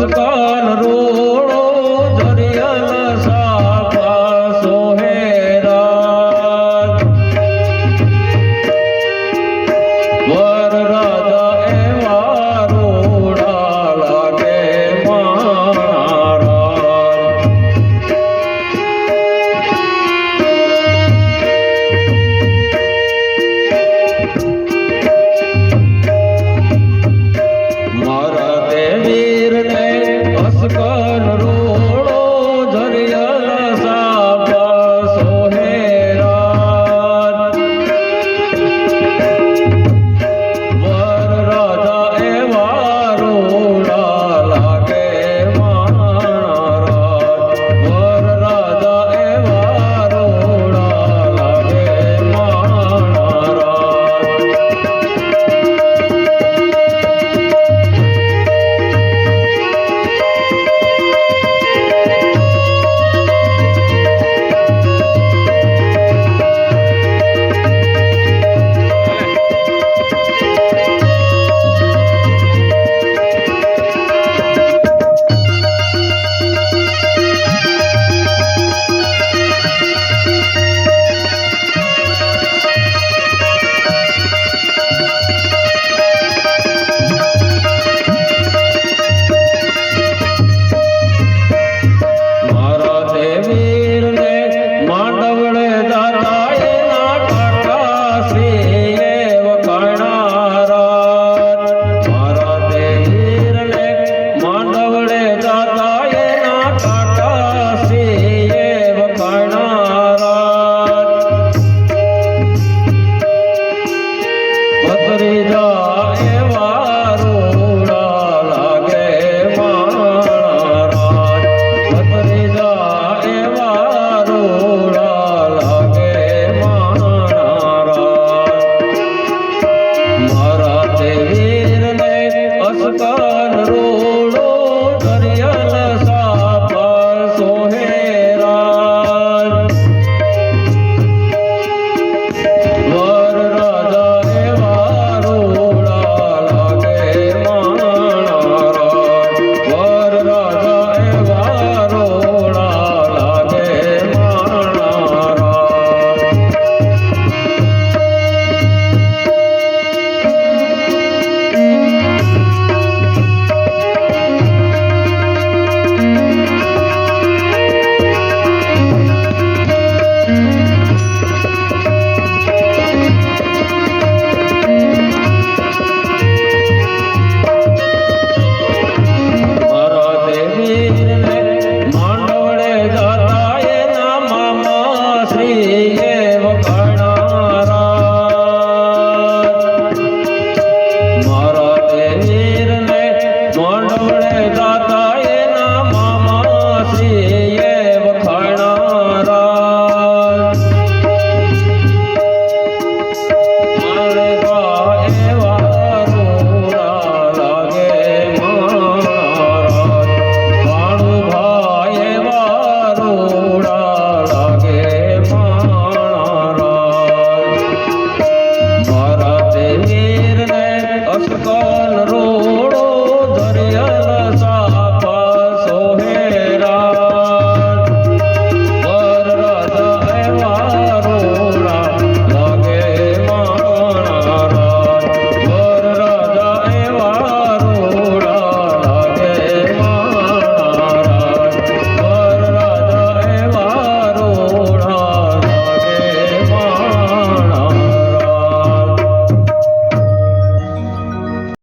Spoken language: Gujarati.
મુસ્કાન રોડો ધરિયલ સાપા સોહેરા વર રાજા એવા રોડા લાગે મારા મારા દેવી कर रो Oh,